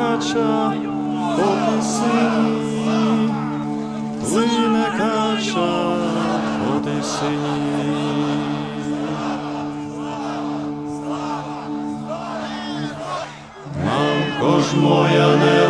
кача по тисині, плине кача по тисині. Мамко ж моя не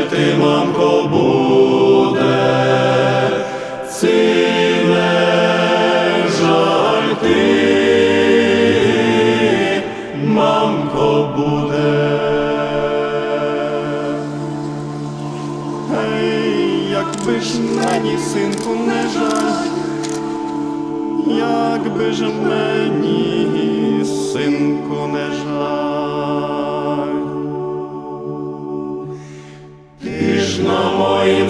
жаль ти, мамко, буде, ці не жаль ти, мамко, буде. Ей, якби ж мені, синку, не жаль, якби ж мені, синку, не жаль.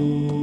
Música